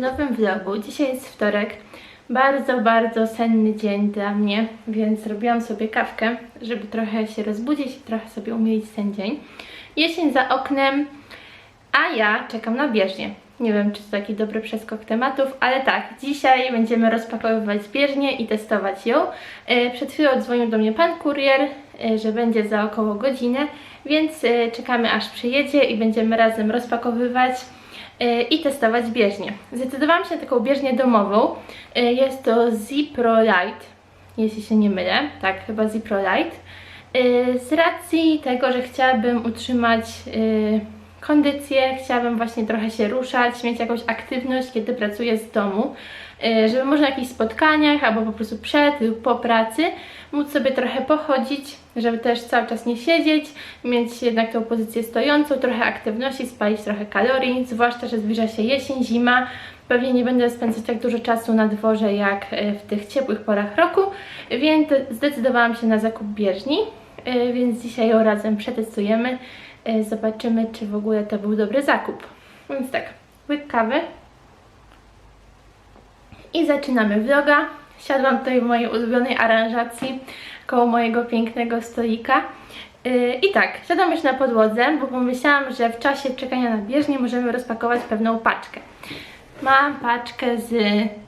Nowym vlogu. Dzisiaj jest wtorek. Bardzo, bardzo senny dzień dla mnie, więc zrobiłam sobie kawkę, żeby trochę się rozbudzić i trochę sobie umilić ten dzień. Jesień za oknem, a ja czekam na bieżnię. Nie wiem, czy to taki dobry przeskok tematów, ale tak, dzisiaj będziemy rozpakowywać bieżnię i testować ją. E, Przed chwilą dzwonił do mnie pan kurier, e, że będzie za około godzinę, więc e, czekamy aż przyjedzie i będziemy razem rozpakowywać i testować bieżnię. Zdecydowałam się na taką bieżnię domową. E, Jest to Zipro Light, jeśli się nie mylę. Tak, chyba Zipro Light. E, Z racji tego, że chciałabym utrzymać e, kondycję, chciałabym właśnie trochę się ruszać, mieć jakąś aktywność, kiedy pracuję z domu, e, żeby może na jakichś spotkaniach albo po prostu przed lub po pracy móc sobie trochę pochodzić, żeby też cały czas nie siedzieć, mieć jednak tą pozycję stojącą, trochę aktywności, spalić trochę kalorii, zwłaszcza, że zbliża się jesień, zima. Pewnie nie będę spędzać tak dużo czasu na dworze jak e, w tych ciepłych porach roku, więc zdecydowałam się na zakup bieżni, e, więc dzisiaj ją razem przetestujemy. E, Zobaczymy, czy w ogóle to był dobry zakup. Więc tak, łyk kawy i zaczynamy vloga. Siadłam tutaj w mojej ulubionej aranżacji koło mojego pięknego stolika. Yy, I tak, siadam już na podłodze, bo pomyślałam, że w czasie czekania na bieżnię możemy rozpakować pewną paczkę. Mam paczkę z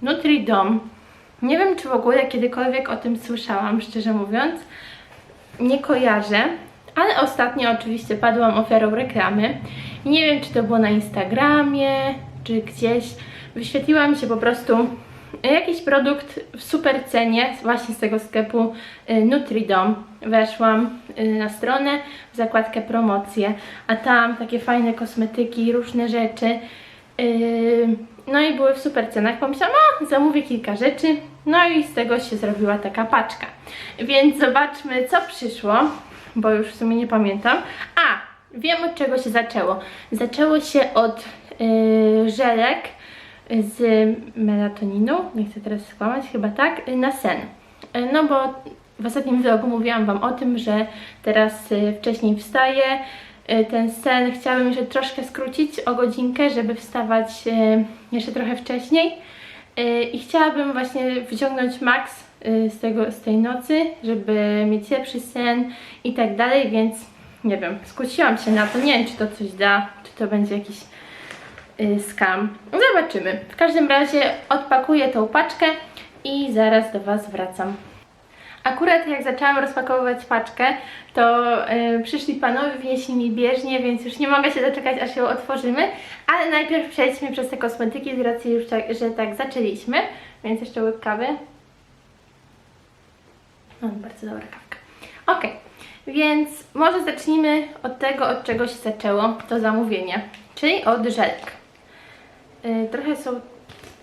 Nutridom. Nie wiem, czy w ogóle kiedykolwiek o tym słyszałam, szczerze mówiąc. Nie kojarzę, ale ostatnio oczywiście padłam ofiarą reklamy. Nie wiem, czy to było na Instagramie, czy gdzieś. Wyświetliła mi się po prostu jakiś produkt w super cenie, właśnie z tego sklepu y, Nutridom. Weszłam y, na stronę, w zakładkę promocje, a tam takie fajne kosmetyki, różne rzeczy. No i były w super cenach. Pomyślałam, a zamówię kilka rzeczy. No i z tego się zrobiła taka paczka. Więc zobaczmy, co przyszło, bo już w sumie nie pamiętam. A, wiem od czego się zaczęło. Zaczęło się od żelek z melatoniną, nie chcę teraz skłamać, chyba tak, na sen. No bo w ostatnim vlogu mówiłam Wam o tym, że teraz yy, wcześniej wstaję, yy, ten sen chciałabym jeszcze troszkę skrócić o godzinkę, żeby wstawać yy, jeszcze trochę wcześniej. I chciałabym właśnie wyciągnąć maks z, tego, z tej nocy, żeby mieć lepszy sen i tak dalej, więc nie wiem, skusiłam się na to, nie wiem czy to coś da, czy to będzie jakiś y, skam. Zobaczymy. W każdym razie odpakuję tą paczkę i zaraz do Was wracam. Akurat jak zaczęłam rozpakowywać paczkę, to y, przyszli panowie, wnieśli mi bieżnię, więc już nie mogę się doczekać, aż ją otworzymy. Ale najpierw przejdźmy przez te kosmetyki, z racji już tak, że tak zaczęliśmy. Więc jeszcze łyk kawy. No, bardzo dobra kawka. Ok, więc może zacznijmy od tego, od czego się zaczęło to zamówienie, czyli od żelek. Y, trochę są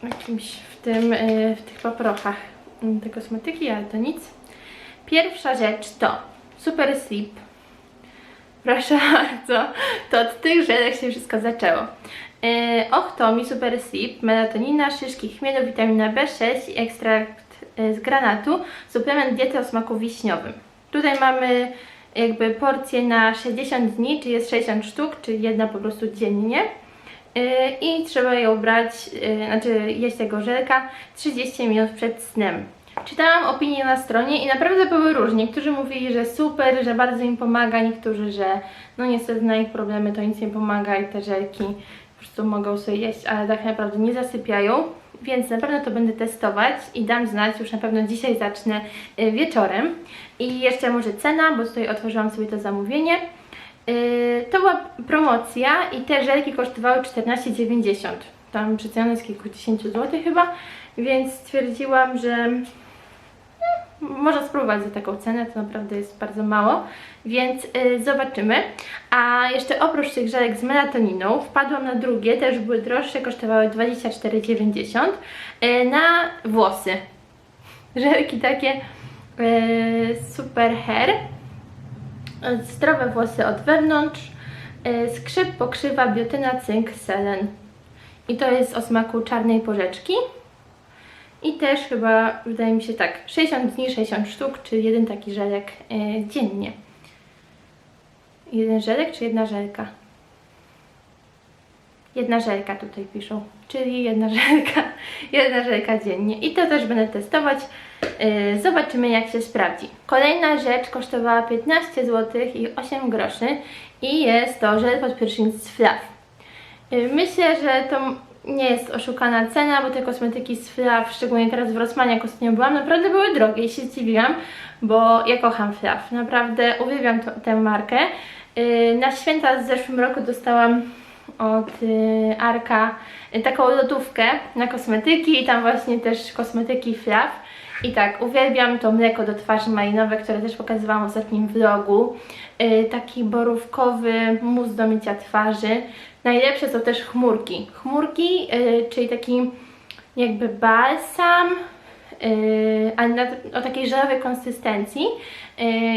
jakimś w tym, y, w tych paprochach y, te kosmetyki, ale to nic. Pierwsza rzecz to Super Sleep. Proszę bardzo, to od tych żelek się wszystko zaczęło. Yy, Ochtomi Super Sleep, melatonina, szyszki chmielu, witamina B6 i ekstrakt z granatu, suplement diety o smaku wiśniowym. Tutaj mamy jakby porcję na 60 dni, czy jest 60 sztuk, czy jedna po prostu dziennie. Yy, I trzeba ją brać, yy, znaczy jeść tego żelka 30 minut przed snem. Czytałam opinie na stronie i naprawdę były różnie. Niektórzy mówili, że super, że bardzo im pomaga, niektórzy, że no niestety na ich problemy to nic nie pomaga i te żelki po prostu mogą sobie jeść, ale tak naprawdę nie zasypiają. Więc na pewno to będę testować i dam znać, już na pewno dzisiaj zacznę y, wieczorem. I jeszcze może cena, bo tutaj otworzyłam sobie to zamówienie. Yy, to była promocja i te żelki kosztowały 14,90. Tam przecenione z kilkudziesięciu złotych chyba, więc stwierdziłam, że no, można spróbować za taką cenę, to naprawdę jest bardzo mało, więc yy, zobaczymy. A jeszcze oprócz tych żelek z melatoniną wpadłam na drugie, też były droższe, kosztowały 24,90 yy, na włosy. Żelki takie yy, super hair zdrowe włosy od wewnątrz, yy, skrzyp, pokrzywa, biotyna, cynk, selen. I to jest o smaku czarnej porzeczki. I też chyba, wydaje mi się tak, 60 dni, 60 sztuk, czy jeden taki żelek yy, dziennie. Jeden żelek czy jedna żelka? Jedna żelka tutaj piszą, czyli jedna żelka, jedna żelka dziennie. I to też będę testować. Yy, zobaczymy jak się sprawdzi. Kolejna rzecz kosztowała 15 zł i 8 groszy i jest to żel pod prysznic z Flav. Yy, Myślę, że to nie jest oszukana cena, bo te kosmetyki z Flav, szczególnie teraz w Rossmanie, jak ostatnio byłam, naprawdę były drogie i się zdziwiłam, bo ja kocham Flav. Naprawdę uwielbiam tę markę. Yy, Na święta z zeszłym roku dostałam od y, Arka taką lodówkę na kosmetyki i tam właśnie też kosmetyki Flav. I tak, uwielbiam to mleko do twarzy malinowe, które też pokazywałam w ostatnim vlogu. Y, taki borówkowy mus do mycia twarzy. Najlepsze są też chmurki. Chmurki, y, czyli taki jakby balsam, ale o takiej żelowej konsystencji,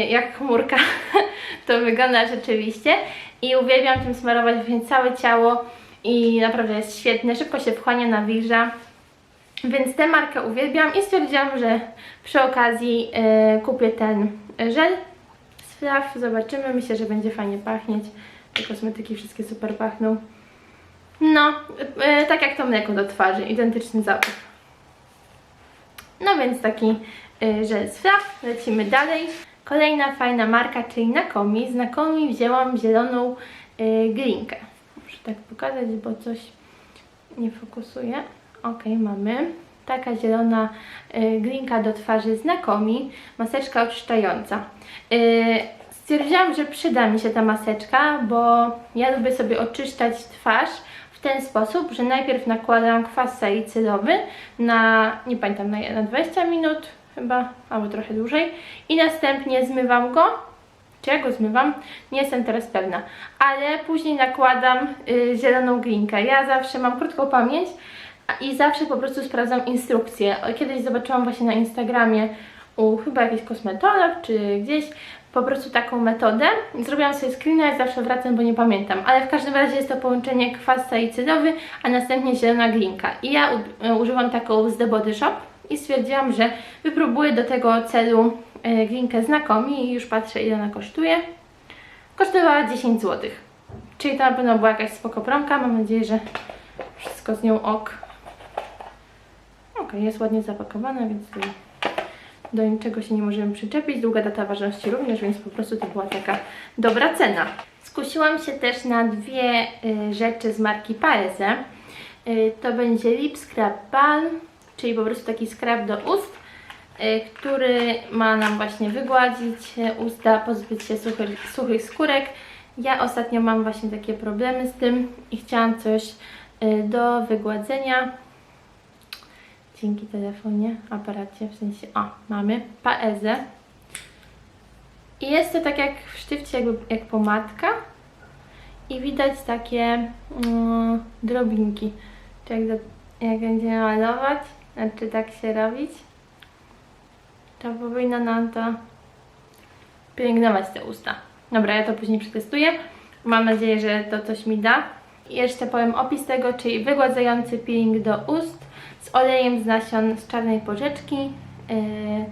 jak chmurka to wygląda rzeczywiście i uwielbiam tym smarować więc całe ciało i naprawdę jest świetne, szybko się wchłania, nawilża. Więc tę markę uwielbiam i stwierdziłam, że przy okazji yy, kupię ten żel z Flav. Zobaczymy, myślę, że będzie fajnie pachnieć. Te kosmetyki wszystkie super pachną. No, yy, tak jak to mleko do twarzy, identyczny zapach. No więc taki y, żel z Flav. Lecimy dalej. Kolejna fajna marka, czyli Nakomi. Z Nakomi wzięłam zieloną y, glinkę. Muszę tak pokazać, bo coś nie fokusuje. Ok, mamy. Taka zielona y, glinka do twarzy z Nakomi. Maseczka oczyszczająca. Y, stwierdziłam, że przyda mi się ta maseczka, bo ja lubię sobie oczyszczać twarz w ten sposób, że najpierw nakładam kwas salicylowy na, nie pamiętam, na, na 20 minut chyba, albo trochę dłużej i następnie zmywam go, czy ja go zmywam, nie jestem teraz pewna, ale później nakładam y, zieloną glinkę. Ja zawsze mam krótką pamięć i zawsze po prostu sprawdzam instrukcję. Kiedyś zobaczyłam właśnie na Instagramie u chyba jakiś kosmetolog czy gdzieś po prostu taką metodę. Zrobiłam sobie screena i zawsze wracam, bo nie pamiętam. Ale w każdym razie jest to połączenie kwas salicylowy, a następnie zielona glinka. I ja u- używam taką z The Body Shop i stwierdziłam, że wypróbuję do tego celu e, glinkę znakomi i już patrzę ile ona kosztuje. Kosztowała 10 zł. Czyli to na pewno była jakaś spoko promka. Mam nadzieję, że wszystko z nią ok. Ok, jest ładnie zapakowana, więc do niczego się nie możemy przyczepić. Długa data ważności również, więc po prostu to była taka dobra cena. Skusiłam się też na dwie y, rzeczy z marki Paese. Y, to będzie Lip Scrub Balm, czyli po prostu taki scrub do ust, y, który ma nam właśnie wygładzić y, usta, pozbyć się suchych, suchych skórek. Ja ostatnio mam właśnie takie problemy z tym i chciałam coś y, do wygładzenia dzięki telefonie, aparacie, w sensie, o, mamy paezę. I jest to tak jak w sztywcie, jakby, jak pomadka. I widać takie mm, drobinki. Czy jak, jak będziemy malować, znaczy tak się robić, to powinno nam to pielęgnować te usta. Dobra, ja to później przetestuję. Mam nadzieję, że to coś mi da. I jeszcze powiem opis tego, czyli wygładzający peeling do ust z olejem z nasion z czarnej porzeczki. Yy,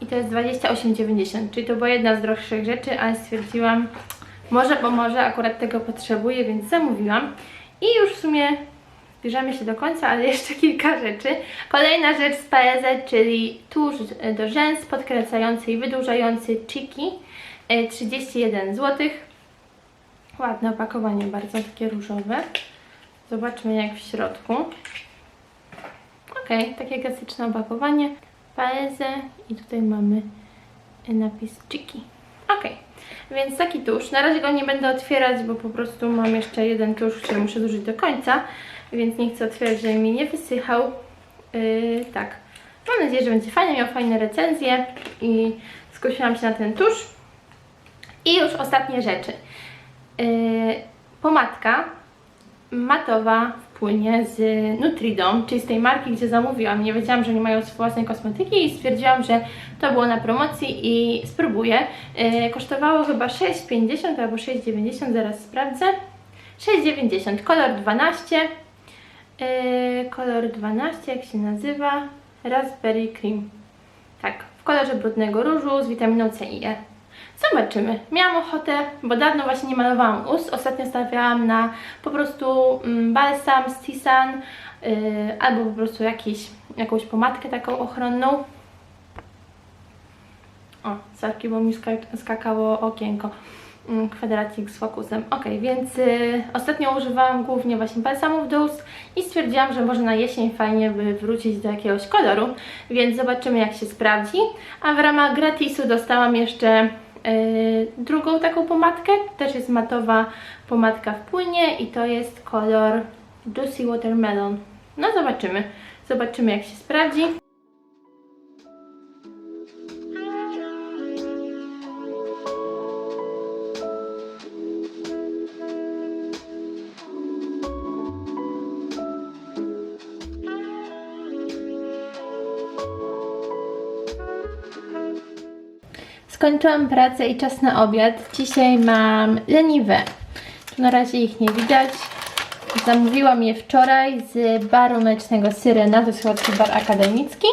I to jest 28,90, czyli to była jedna z droższych rzeczy, ale stwierdziłam, może pomoże, akurat tego potrzebuję, więc zamówiłam. I już w sumie zbliżamy się do końca, ale jeszcze kilka rzeczy. Kolejna rzecz z Paese, czyli tusz do rzęs podkręcający i wydłużający Chiki, yy, 31 zł. Ładne opakowanie, bardzo takie różowe. Zobaczmy jak w środku. Ok, takie klasyczne opakowanie. Paese i tutaj mamy napis Chiki. Ok, więc taki tusz. Na razie go nie będę otwierać, bo po prostu mam jeszcze jeden tusz, który muszę zużyć do końca, więc nie chcę otwierać, żeby mi nie wysychał. Yy, tak, mam nadzieję, że będzie fajnie, miał fajne recenzje i skusiłam się na ten tusz. I już ostatnie rzeczy. Yy, pomadka matowa w płynie z Nutridom, czyli z tej marki, gdzie zamówiłam. Nie wiedziałam, że nie mają własnej kosmetyki i stwierdziłam, że to było na promocji i spróbuję. Yy, kosztowało chyba 6,50 albo 6,90, zaraz sprawdzę. 6,90, kolor 12. Yy, kolor 12, jak się nazywa? Raspberry Cream. Tak, w kolorze brudnego różu z witaminą C i E. Zobaczymy. Miałam ochotę, bo dawno właśnie nie malowałam ust. Ostatnio stawiałam na po prostu mm, balsam z Tisan yy, albo po prostu jakiś, jakąś pomadkę taką ochronną. O, sorki, bo mi ska- skakało okienko. Mm, Kwadracik z fokusem. Ok, więc y, ostatnio używałam głównie właśnie balsamów do ust i stwierdziłam, że może na jesień fajnie by wrócić do jakiegoś koloru, więc zobaczymy jak się sprawdzi. A w ramach gratisu dostałam jeszcze y, drugą taką pomadkę, też jest matowa pomadka w płynie i to jest kolor Juicy Watermelon. No zobaczymy, zobaczymy jak się sprawdzi. Skończyłam pracę i czas na obiad. Dzisiaj mam leniwe. Na razie ich nie widać. Zamówiłam je wczoraj z baru mlecznego Syrena, to jest chyba bar akademicki.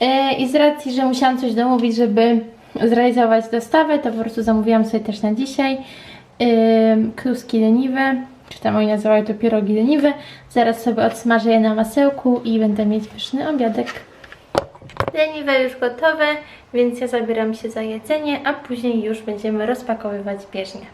Yy, I z racji, że musiałam coś domówić, żeby zrealizować dostawę, to po prostu zamówiłam sobie też na dzisiaj yy, kluski leniwe, czy tam oni nazywają to pierogi leniwe. Zaraz sobie odsmażę je na masełku i będę mieć pyszny obiadek. Leniwe już gotowe, więc ja zabieram się za jedzenie, a później już będziemy rozpakowywać bieżnię.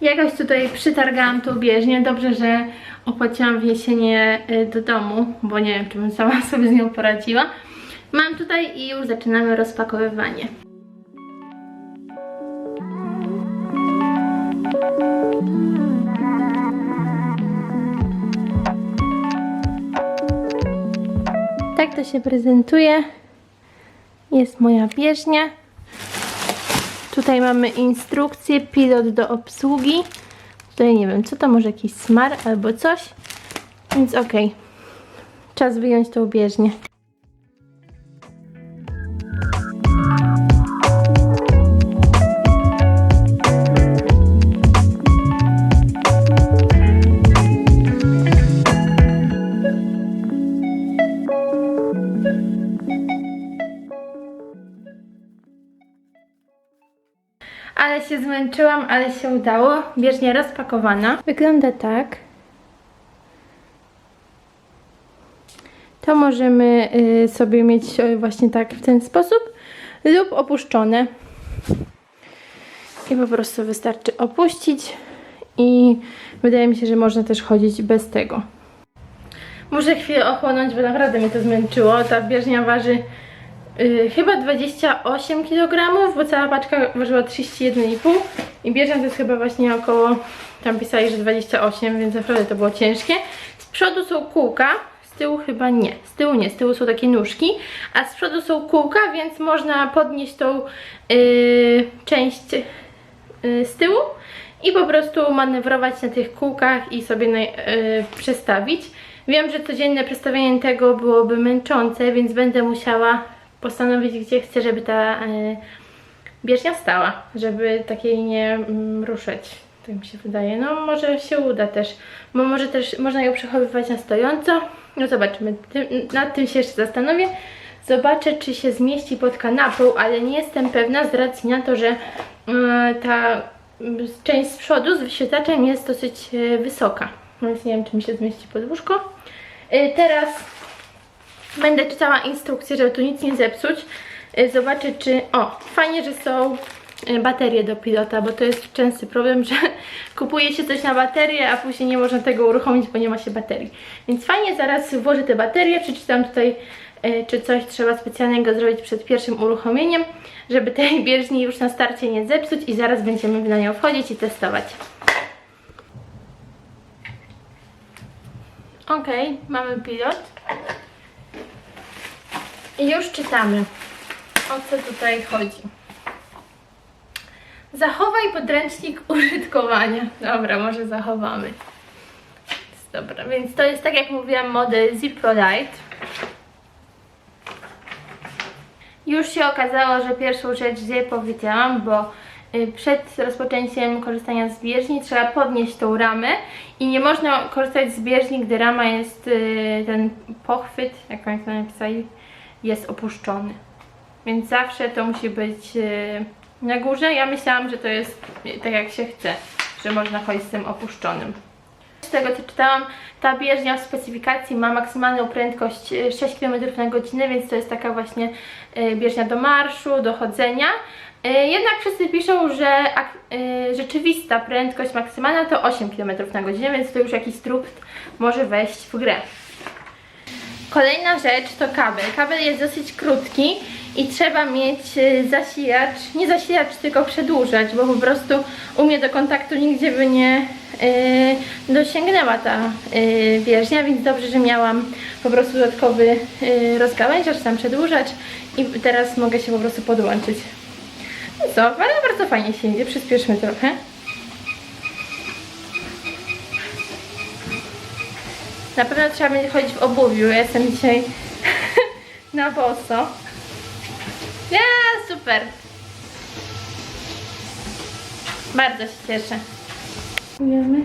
Jakoś tutaj przytargałam tą bieżnię. Dobrze, że opłaciłam wniesienie y, do domu, bo nie wiem, czy bym sama sobie z nią poradziła. Mam tutaj i już zaczynamy rozpakowywanie. Tak to się prezentuje. Jest moja bieżnia. Tutaj mamy instrukcję, pilot do obsługi. Tutaj nie wiem, co to może jakiś smar albo coś. Więc okej. Czas wyjąć tą bieżnię. Się zmęczyłam, ale się udało. Bieżnia rozpakowana. Wygląda tak. To możemy y, sobie mieć y, właśnie tak w ten sposób lub opuszczone. I po prostu wystarczy opuścić i wydaje mi się, że można też chodzić bez tego. Muszę chwilę ochłonąć, bo naprawdę mnie to zmęczyło. Ta bieżnia waży y, chyba 28 kg, bo cała paczka ważyła 31,5 i to jest chyba właśnie około, tam pisali, że 28, więc naprawdę to było ciężkie. Z przodu są kółka, z tyłu chyba nie, z tyłu nie, z tyłu są takie nóżki, a z przodu są kółka, więc można podnieść tą y, część y, z tyłu i po prostu manewrować na tych kółkach i sobie na, y, przestawić. Wiem, że codzienne przestawianie tego byłoby męczące, więc będę musiała postanowić, gdzie chcę, żeby ta y, bieżnia stała, żeby takiej nie mm, ruszać. Tak mi się wydaje. No może się uda też, bo może też można ją przechowywać na stojąco. No zobaczymy, Tym, nad tym się jeszcze zastanowię. Zobaczę, czy się zmieści pod kanapą, ale nie jestem pewna z racji na to, że y, ta część z przodu z wyświetlaczem jest dosyć y, wysoka. Więc nie wiem, czy mi się zmieści pod łóżko. Teraz będę czytała instrukcję, żeby tu nic nie zepsuć. Y, Zobaczę, czy... O, fajnie, że są y, baterie do pilota, bo to jest częsty problem, że kupuje się coś na baterię, a później nie można tego uruchomić, bo nie ma się baterii. Więc fajnie, zaraz włożę te baterie, przeczytam tutaj, y, czy coś trzeba specjalnego zrobić przed pierwszym uruchomieniem, żeby tej bieżni już na starcie nie zepsuć i zaraz będziemy na nią wchodzić i testować. Ok, mamy pilot. I już czytamy, o co tutaj chodzi. Zachowaj podręcznik użytkowania. Dobra, może zachowamy. Dobra, więc to jest tak jak mówiłam model Zipro Light. Już się okazało, że pierwszą rzecz źle powiedziałam, bo y, przed rozpoczęciem korzystania z bieżni trzeba podnieść tą ramę i nie można korzystać z bieżni, gdy rama jest, y, ten pochwyt, jak oni to napisali, jest opuszczony. Więc zawsze to musi być y, na górze. Ja myślałam, że to jest tak jak się chce, że można chodzić z tym opuszczonym. Z tego co czytałam, ta bieżnia w specyfikacji ma maksymalną prędkość y, 6 km na godzinę, więc to jest taka właśnie y, bieżnia do marszu, do chodzenia. Jednak wszyscy piszą, że rzeczywista prędkość maksymalna to 8 km na godzinę, więc to już jakiś trup może wejść w grę. Kolejna rzecz to kabel. Kabel jest dosyć krótki i trzeba mieć y, zasilacz, nie zasilacz, tylko przedłużacz, bo po prostu u mnie do kontaktu nigdzie by nie y, dosięgnęła ta y, bieżnia, więc dobrze, że miałam po prostu dodatkowy y, rozgałęziacz, tam przedłużacz i teraz mogę się po prostu podłączyć. No co, ale bardzo fajnie się idzie, przyspieszmy trochę. Na pewno trzeba będzie chodzić w obuwiu. Ja jestem dzisiaj na boso. Ja, super. Bardzo się cieszę. Dziękujemy.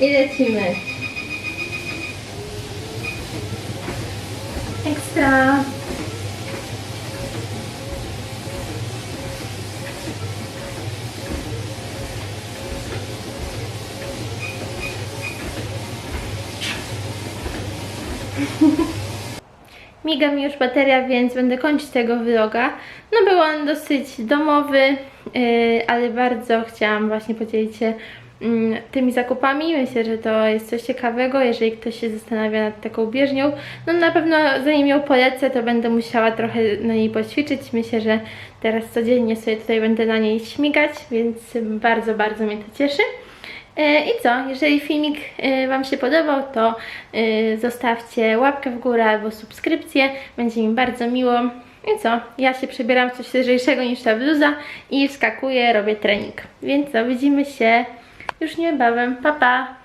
I lecimy. Ekstra. Miga mi już bateria, więc będę kończyć tego vloga. No był on dosyć domowy, yy, ale bardzo chciałam właśnie podzielić się mm, tymi zakupami. Myślę, że to jest coś ciekawego, jeżeli ktoś się zastanawia nad taką bieżnią. No na pewno zanim ją polecę, to będę musiała trochę na niej poćwiczyć. Myślę, że teraz codziennie sobie tutaj będę na niej śmigać, więc bardzo, bardzo mnie to cieszy. E, I co, jeżeli filmik e, Wam się podobał, to e, zostawcie łapkę w górę albo subskrypcję, będzie mi bardzo miło. I co, ja się przebieram w coś lżejszego niż ta bluza i wskakuję, robię trening. Więc co, widzimy się już niebawem. Pa, pa!